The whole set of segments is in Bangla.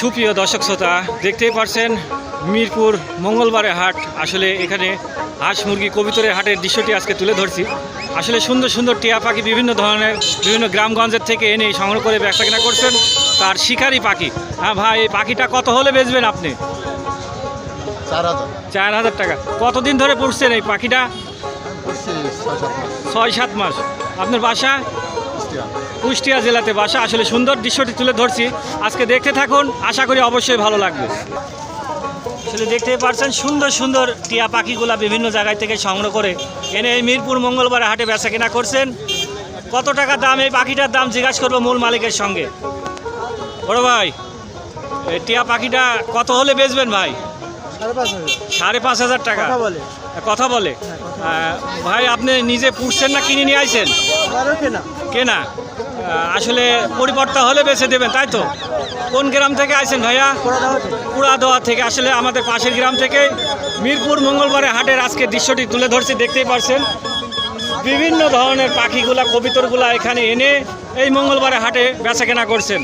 সুপ্রিয় দর্শক শ্রোতা দেখতেই পারছেন মিরপুর মঙ্গলবারে হাট। আসলে এখানে হাঁস মুরগি কবিতরের হাটের দৃশ্যটি আজকে তুলে ধরছি। আসলে সুন্দর সুন্দর টিয়া পাখি বিভিন্ন ধরনের বিভিন্ন গ্রামগঞ্জের থেকে এনে সংগ্রহ করে ব্যবসা কেনা করছেন তার শিকারি পাখি। হ্যাঁ ভাই এই পাখিটা কত হলে বেচবেন আপনি? চার হাজার। টাকা। কতদিন ধরে পড়ছেন এই পাখিটা? ছয় সাত মাস। আপনার বাসা? কুষ্টিয়া। জেলাতে বাসা। আসলে সুন্দর দৃশ্যটি তুলে ধরছি। আজকে দেখতে থাকুন। আশা করি অবশ্যই ভালো লাগবে। আসলে দেখতেই পারছেন সুন্দর সুন্দর টিয়া পাখিগুলা বিভিন্ন জায়গায় থেকে সংগ্রহ করে এনে এই মিরপুর মঙ্গলবার হাটে বেচা কেনা করছেন। কত টাকা দাম? এই পাখিটার দাম জিজ্ঞাসা করব মূল মালিকের সঙ্গে। বড় ভাই এই টিয়া পাখিটা কত হলে বেচবেন ভাই? সাড়ে পাঁচ হাজার। টাকা। কথা বলে। কথা বলে। ভাই আপনি নিজে পুষছেন না কিনে নিয়ে আইছেন? কেনা আসলে পরিবর্তন হলে বেছে দেবেন, তাই তো? কোন গ্রাম থেকে আছেন ভাইয়া? করা দাওয়া থেকে। পুরা দোয়া থেকে আসলে আমাদের পাশের গ্রাম থেকে মিরপুর মঙ্গলবারে হাটের আজকে দৃশ্যটি তুলে ধরছি, দেখতেই পারছেন। বিভিন্ন ধরনের পাখিগুলা, কবিতরগুলা এখানে এনে এই মঙ্গলবারে হাটে বেচা কেনা করছেন।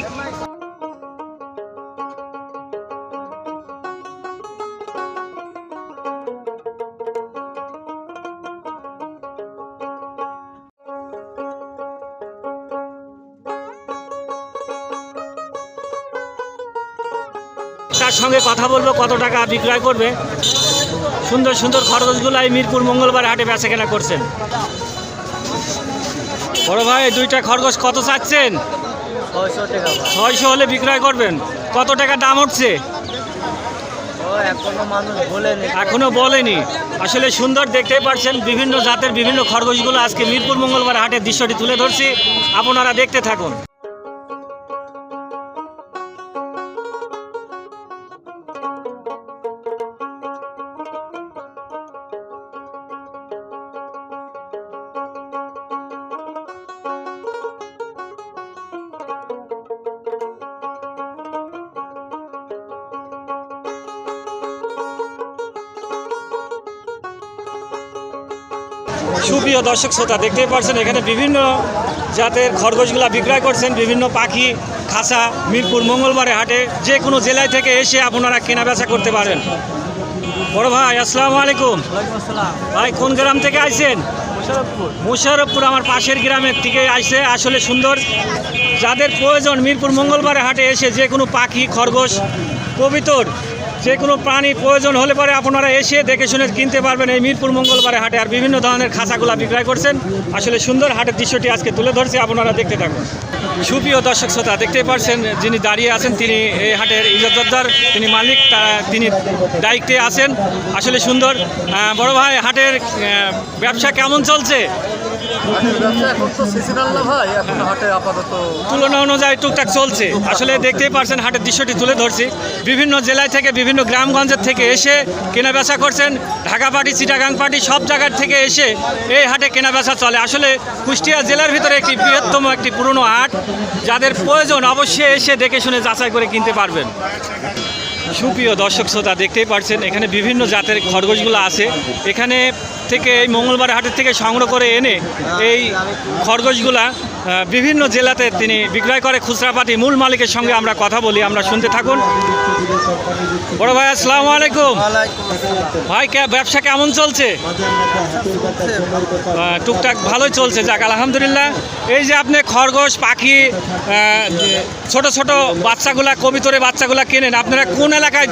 তার সঙ্গে কথা বলব, কত টাকা বিক্রয় করবে। সুন্দর সুন্দর খরগোশগুলো এই মিরপুর মঙ্গলবার হাটে বেচা কেনা করছেন। বড় ভাই, দুইটা খরগোশ কত চাচ্ছেন? ছয়শো হলে বিক্রয় করবেন। কত টাকা দাম উঠছে? এখনও বলেনি। আসলে সুন্দর দেখতেই পারছেন, বিভিন্ন জাতের বিভিন্ন খরগোশগুলো আজকে মিরপুর মঙ্গলবার হাটের দৃশ্যটি তুলে ধরছি। আপনারা দেখতে থাকুন। সুপ্রিয় দর্শক শ্রোতা দেখতেই পারছেন এখানে বিভিন্ন জাতের খরগোশগুলা বিক্রয় করছেন বিভিন্ন পাখি খাসা মিরপুর মঙ্গলবারে হাটে যে কোনো জেলায় থেকে এসে আপনারা কেনা বেচা করতে পারেন। বড় ভাই আসসালামু আলাইকুম। ভাই কোন গ্রাম থেকে আইছেন? মোশারফপুর। মোশারফপুর আমার পাশের গ্রামের থেকে আইসে আসলে সুন্দর যাদের প্রয়োজন মিরপুর মঙ্গলবারে হাটে এসে যে কোনো পাখি খরগোশ কবিতর যে কোনো প্রাণী প্রয়োজন হলে পরে আপনারা এসে দেখে শুনে কিনতে পারবেন এই মিরপুর মঙ্গলবারে হাটে। আর বিভিন্ন ধরনের খাঁচাগুলা বিক্রয় করছেন। আসলে সুন্দর হাটের দৃশ্যটি আজকে তুলে ধরছে, আপনারা দেখতে থাকুন। সুপ্রিয় দর্শক শ্রোতা, দেখতেই পারছেন যিনি দাঁড়িয়ে আছেন, তিনি এই হাটের ইজতদার তিনি মালিক তিনি দায়িত্বে আছেন। আসলে সুন্দর বড় ভাই, হাটের ব্যবসা কেমন চলছে? আপাতত তুলনা অনুযায়ী টুকটাক চলছে। আসলে দেখতেই পারছেন, হাটের দৃশ্যটি তুলে ধরছি। বিভিন্ন জেলায় থেকে, বিভিন্ন গ্রামগঞ্জের থেকে এসে কেনা বেচা করছেন। ঢাকা পার্টি চিটাগাং পার্টি সব জায়গার থেকে এসে এই হাটে কেনা বেচা চলে। আসলে কুষ্টিয়া জেলার ভিতরে একটি বৃহত্তম একটি পুরনো হাট। যাদের প্রয়োজন অবশ্যই এসে দেখে শুনে যাচাই করে কিনতে পারবেন। সুপ্রিয় দর্শক শ্রোতা, দেখতেই পারছেন এখানে বিভিন্ন জাতের খরগোশগুলো আছে। এখানে থেকে এই মঙ্গলবার হাটের থেকে সংগ্রহ করে এনে এই খরগোশগুলা বিভিন্ন জেলাতে তিনি বিক্রয় করে খুচরা খুচরাপাতি মূল মালিকের সঙ্গে আমরা কথা বলি, আমরা শুনতে থাকুন। বড় ভাই, আসসালামু আলাইকুম। ভাই ব্যবসা কেমন চলছে? টুকটাক ভালোই চলছে, যাক, আলহামদুলিল্লাহ। এই যে আপনি খরগোশ, পাখি ছোট ছোট বাচ্চাগুলা, কবিতরে বাচ্চাগুলা কেনেন, আপনারা কোন এলাকায়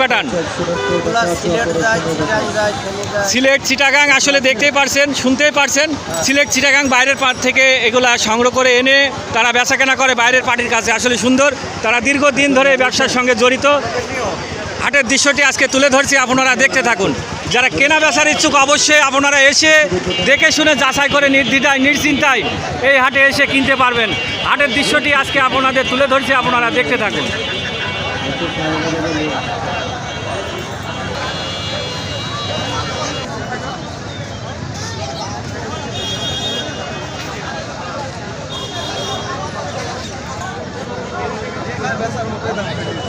পাঠান সিলেট, চিটাগাং, আসলে দেখতেই পারছেন, শুনতেই পারছেন। সিলেট, চিটাগাং, বাইরের পাট থেকে এগুলা সংগ্রহ করে এনে তারা বেচা কেনা করে বাইরের পার্টির কাছে। আসলে সুন্দর। তারা দীর্ঘদিন ধরে এই ব্যবসার সঙ্গে জড়িত। হাটের দৃশ্যটি আজকে তুলে ধরছি, আপনারা দেখতে থাকুন। যারা কেনা বেচার ইচ্ছুক, অবশ্যই আপনারা এসে দেখে শুনে যাচাই করে নির্দ্বিধায়, নিশ্চিন্তায় এই হাটে এসে কিনতে পারবেন। হাটের দৃশ্যটি আজকে আপনাদের তুলে ধরছি, আপনারা দেখতে থাকুন। पैसा रुपये दाम